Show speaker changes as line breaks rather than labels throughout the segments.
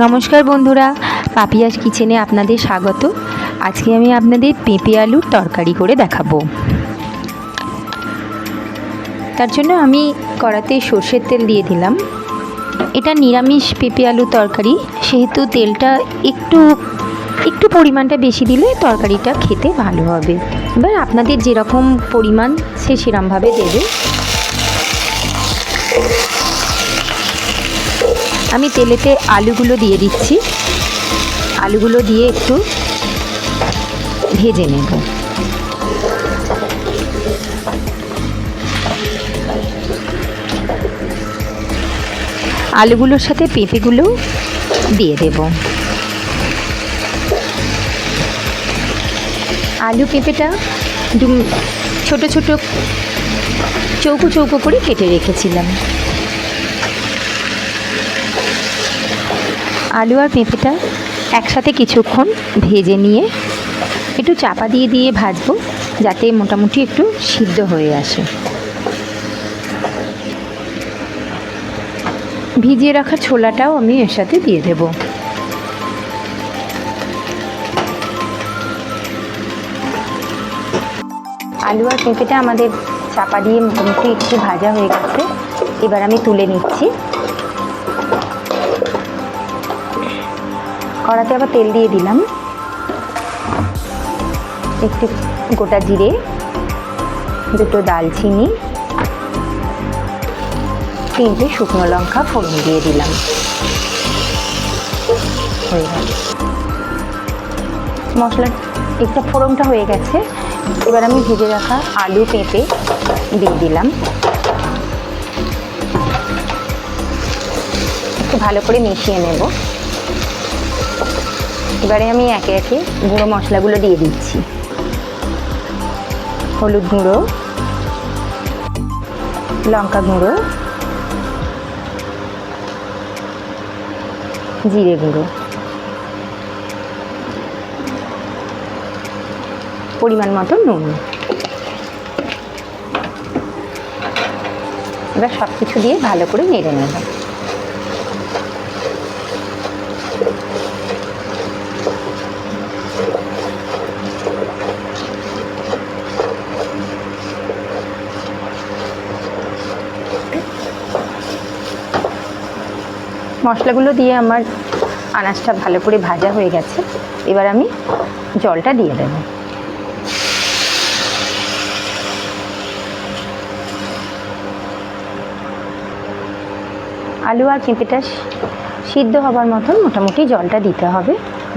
নমস্কার বন্ধুরা, পাপিয়াস কিচেনে আপনাদের স্বাগত। আজকে আমি আপনাদের পেঁপে আলুর তরকারি করে দেখাবো। তার জন্য আমি কড়াতে সর্ষের তেল দিয়ে দিলাম। এটা নিরামিষ পেঁপে আলু তরকারি, সেহেতু তেলটা একটু একটু পরিমাণটা বেশি দিলে তরকারিটা খেতে ভালো হবে। এবার আপনাদের যেরকম পরিমাণ সে সেরমভাবে দেবে। আমি তেলেতে আলুগুলো দিয়ে দিচ্ছি। আলুগুলো দিয়ে একটু ভেজে নেব। আলুগুলোর সাথে পেঁপেগুলো দিয়ে দেব। আলু পেঁপেটা ছোট ছোট চৌকো চৌকো করে কেটে রেখেছিলাম। আলু আর পেঁপেটা একসাথে কিছুক্ষণ ভেজে নিয়ে একটু চাপা দিয়ে দিয়ে ভাজবো, যাতে মোটামুটি একটু সিদ্ধ হয়ে আসে। ভিজিয়ে রাখা ছোলাটাও আমি এর সাথে দিয়ে দেব। আলু আর পেঁপেটা আমাদের চাপা দিয়ে মোটামুটি একটু ভাজা হয়ে গেছে। এবার আমি তুলে নিচ্ছি। কড়াতে আবার তেল দিয়ে দিলাম। একটু গোটা জিরে, দুটো দালচিনি, তিনটে শুকনো লঙ্কা ফোড়ন দিয়ে দিলাম। হয়ে মশলা একটা ফোড়নটা হয়ে গেছে। এবার আমি ভেজে রাখা আলু পেঁপে দিয়ে দিলাম। একটু ভালো করে মিশিয়ে নেব। এবারে আমি একে একে গুঁড়ো মশলাগুলো দিয়ে দিচ্ছি। হলুদ গুঁড়ো, লঙ্কা গুঁড়ো, জিরে গুঁড়ো। পরিমাণ মতো নুন। এবার সব কিছু দিয়ে ভালো করে নেড়ে নেব। মশলাগুলো দিয়ে আমার আনাজটা ভালো করে ভাজা হয়ে গেছে। এবার আমি জলটা দিয়ে দেবো। আলু আর পেঁপেটা সিদ্ধ হবার মতন মোটামুটি জলটা দিতে হবে।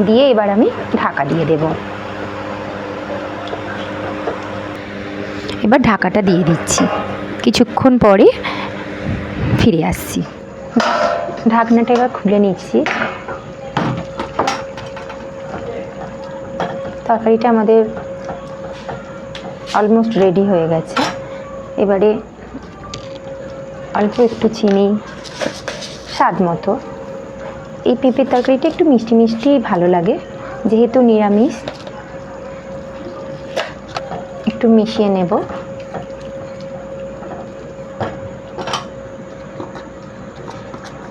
দিয়ে এবার আমি ঢাকা দিয়ে দেব। এবার ঢাকাটা দিয়ে দিচ্ছি। কিছুক্ষণ পরে ফিরে আসছি। ঢাকনাটা এবার খুলে নিচ্ছি। তরকারিটা আমাদের অলমোস্ট রেডি হয়ে গেছে। এবারে অল্প একটু চিনি, স্বাদ মতো। এই পেঁপের তরকারিটা একটু মিষ্টি মিষ্টি ভালো লাগে, যেহেতু নিরামিষ। একটু মিশিয়ে নেব।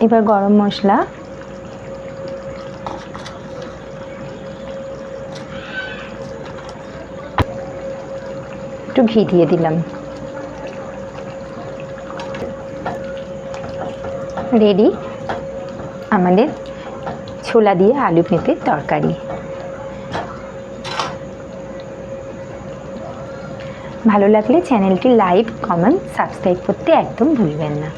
এবার গরম মশলা। একটু ঘি দিয়ে দিলাম। রেডি আমাদের ছোলা দিয়ে আলু পেঁপের তরকারি। ভালো লাগলে চ্যানেলটি লাইক, কমেন্ট, সাবস্ক্রাইব করতে একদম ভুলবেন না।